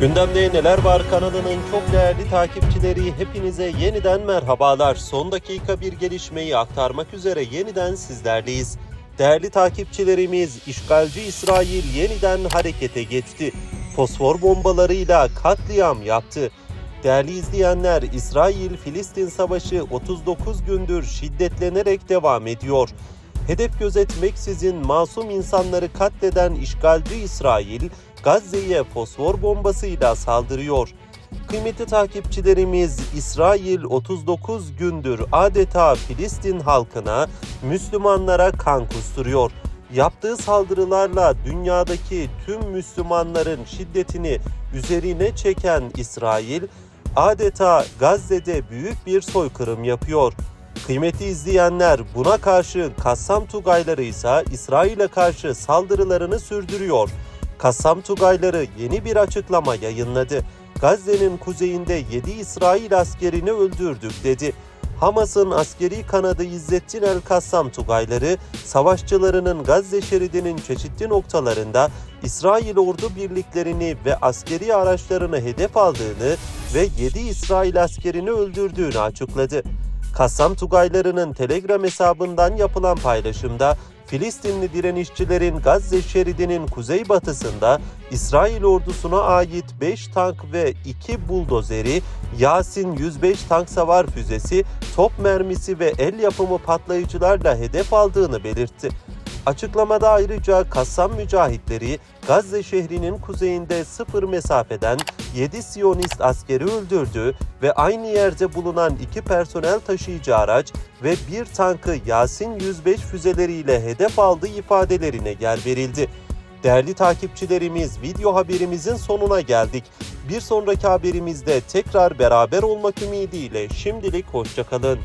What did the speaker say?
Gündemde neler var kanalının çok değerli takipçileri hepinize yeniden merhabalar. Son dakika bir gelişmeyi aktarmak üzere yeniden sizlerleyiz. Değerli takipçilerimiz işgalci İsrail yeniden harekete geçti. Fosfor bombalarıyla katliam yaptı. Değerli izleyenler İsrail-Filistin savaşı 39 gündür şiddetlenerek devam ediyor. Hedef gözetmeksizin masum insanları katleden işgalci İsrail, Gazze'ye fosfor bombasıyla saldırıyor. Kıymetli takipçilerimiz İsrail 39 gündür adeta Filistin halkına, Müslümanlara kan kusturuyor. Yaptığı saldırılarla dünyadaki tüm Müslümanların şiddetini üzerine çeken İsrail adeta Gazze'de büyük bir soykırım yapıyor. Kıymetli izleyenler buna karşı Kassam Tugayları ise İsrail'e karşı saldırılarını sürdürüyor. Kassam Tugayları yeni bir açıklama yayınladı. Gazze'nin kuzeyinde 7 İsrail askerini öldürdük dedi. Hamas'ın askeri kanadı İzzettin El Kassam Tugayları, savaşçılarının Gazze şeridinin çeşitli noktalarında İsrail ordu birliklerini ve askeri araçlarını hedef aldığını ve 7 İsrail askerini öldürdüğünü açıkladı. Kassam Tugaylarının Telegram hesabından yapılan paylaşımda Filistinli direnişçilerin Gazze şeridinin kuzeybatısında İsrail ordusuna ait 5 tank ve 2 buldozeri, Yasin 105 tank savar füzesi, top mermisi ve el yapımı patlayıcılarla hedef aldığını belirtti. Açıklamada ayrıca Kassam mücahitleri Gazze şehrinin kuzeyinde sıfır mesafeden 7 Siyonist askeri öldürdü ve aynı yerde bulunan iki personel taşıyıcı araç ve bir tankı Yasin 105 füzeleriyle hedef aldığı ifadelerine yer verildi. Değerli takipçilerimiz video haberimizin sonuna geldik. Bir sonraki haberimizde tekrar beraber olmak ümidiyle şimdilik hoşçakalın.